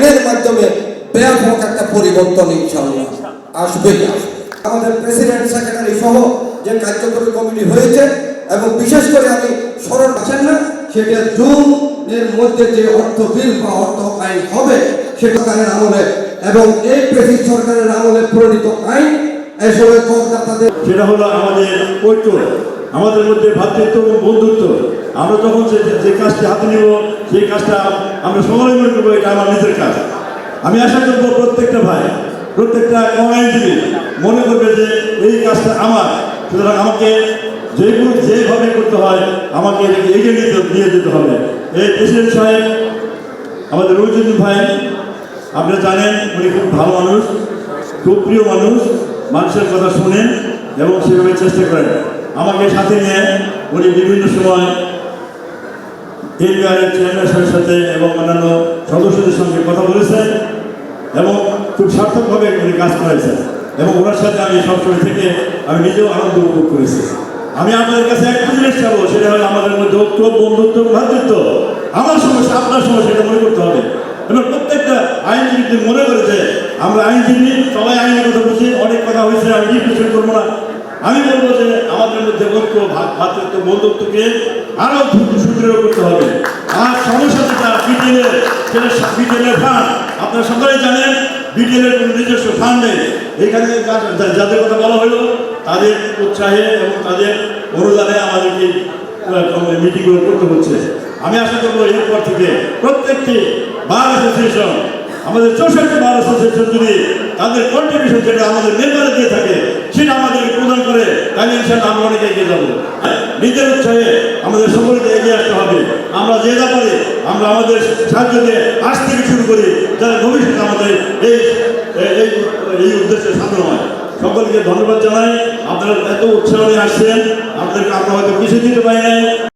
আইনের মাধ্যমে ব্যাপক একটা পরিবর্তন ইনশাআল্লাহ আসবে। আমাদের প্রেসিডেন্ট, সেক্রেটারি সহ যে কার্যকরী কমিটি হয়েছে এবং বিশেষ করে আমি স্মরণ আছেন না, সেটা জুনের মধ্যে যে অর্থ বিল বা অর্থ আইন হবে, সেটা সরকারের আমলে এবং এই প্রেসিডেন্ট সরকারের আমলে প্রণীত আইন সময় করদাতাদের সেটা হলো আমাদের ঐক্য, আমাদের মধ্যে ভ্রাতৃত্ব এবং বন্ধুত্ব। আমরা যখন যে কাজটি হাতে নিব, সেই কাজটা আমরা সবাই মনে করব এটা আমার নিজের কাজ। আমি আশা করব প্রত্যেকটা ভাই, প্রত্যেকটা আইনজীবী মনে করবে যে এই কাজটা আমার। সুতরাং আমাকে যেগুলো যেভাবে করতে হয়, আমাকে এটাকে এগিয়ে নিতে, নিয়ে যেতে হবে। এই প্রেসিডেন্ট সাহেব, আমাদের রবিচন্দ্র ভাই আপনারা জানেন উনি খুব ভালো মানুষ, খুব প্রিয় মানুষ, মানুষের কথা শুনেন এবং সেভাবে চেষ্টা করেন। আমাকে সাথে নিয়ে উনি বিভিন্ন সময় এনবিআরের চেয়ারম্যান সাহেবের সাথে এবং অন্যান্য সদস্যদের সঙ্গে কথা বলেছেন এবং খুব সার্থকভাবে উনি কাজ করেছেন এবং ওনার সাথে আমি সবসময় থেকে আমি নিজেও আনন্দ উপভোগ করেছি। আমি আপনাদের কাছে একটা জিনিস চাবো, সেটা হলো আমাদের মধ্যে ঐক্য বন্ধুত্ব ভ্রাতৃত্ব। আমার সমস্যা, আপনার সমস্যা, এটা মনে করতে হবে। এবং প্রত্যেকটা আইনজীবী মনে করে যে আমরা আইনজীবী, সবাই আইনের কথা বুঝি, অনেক কথা হয়েছে, আমি ডিসকাশন করব না। আমি বলব যে আমাদের মধ্যে ঐক্য, ভা- ভ্রাতৃত্ব বন্ধুত্বকে আরও সুদৃঢ় করতে হবে। আর সমস্যা যেটা বিটিএলের ফান্ড আপনারা সকলেই জানেন বিটিএলের কোনো নিজস্ব ফান্ড নেই। এখানে যাদের কথা বলা হলো, তাদের উৎসাহে এবং তাদের অনুদানে আমাদেরকে মিটিংগুলো করতে হচ্ছে। আমি আশা করব এরপর থেকে প্রত্যেকটি বার অ্যাসোসিয়েশন আমাদের চৌষট্টি বার অ্যাসোসিয়েশন যদি তাদের কন্ট্রিবিউশন যেটা আমাদের মেম্বারে দিয়ে থাকে তাহলে ইনশাল্লাহ আমরা অনেক এগিয়ে যাব। নিজের উৎসাহে আমাদের সকলকে এগিয়ে আসতে হবে। আমরা যে যা করি আমরা আমাদের সাহায্য দিয়ে আজ থেকে শুরু করি। যারা ভবিষ্যতে আমাদের এই এই এই উদ্দেশ্যে সাধন হয়, সকলকে ধন্যবাদ জানাই। আপনারা এত উৎসাহ নিয়ে আসছেন, আপনাদেরকে আমরা হয়তো কিছু দিতে পারি নাই।